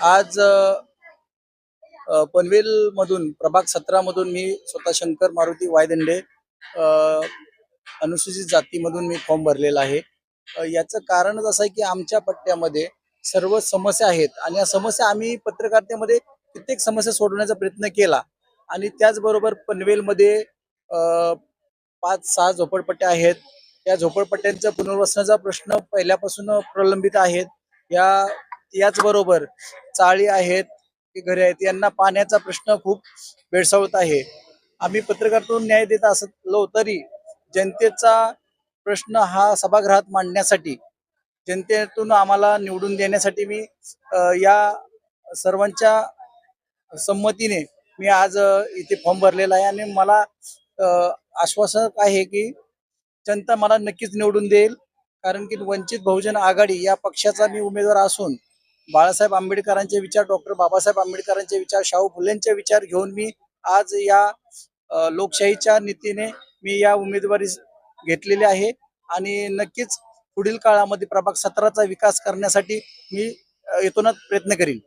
आज पनवेल मधून प्रभाग सतरा मधून मी स्वतः शंकर मारुती वायदंडे अनुसूचित जातीमधून मी फॉर्म भरलेला आहे. याचं कारणच असं आहे की आमच्या पट्ट्यामध्ये सर्व समस्या आहेत आणि या समस्या आम्ही पत्रकारितेमध्ये कित्येक समस्या सोडवण्याचा प्रयत्न केला आणि त्याचबरोबर पनवेलमध्ये पाच सहा झोपडपट्ट्या आहेत. या झोपडपट्ट्यांच्या पुनर्वसनाचा प्रश्न पहिल्यापासून प्रलंबित आहेत. या याचबरोबर चाळी आहेत की घरे आहेत यांना पाण्याचा प्रश्न खूप भेडसावत आहे. आम्ही पत्रकारातून न्याय देत असलो तरी जनतेचा प्रश्न हा सभागृहात मांडण्यासाठी जनतेतून आम्हाला निवडून देण्यासाठी मी या सर्वांच्या संमतीने मी आज इथे फॉर्म भरलेला आहे आणि मला आश्वासक आहे की जनता मला नक्कीच निवडून देईल कारण की वंचित बहुजन आघाडी या पक्षाचा मी उमेदवार असून बाळासाहेब आंबेडकरांचे विचार डॉक्टर बाबासाहेब आंबेडकरांचे विचार शाहू फुलेंचे विचार घेऊन मी आज या लोकशाहीच्या नीतीने मी या उमेदवारी घेतलेली आहे. आणि नक्कीच पुढील काळामध्ये प्रभाग सतराचा विकास करण्यासाठी मी येथूनच इथूनच प्रयत्न करीन.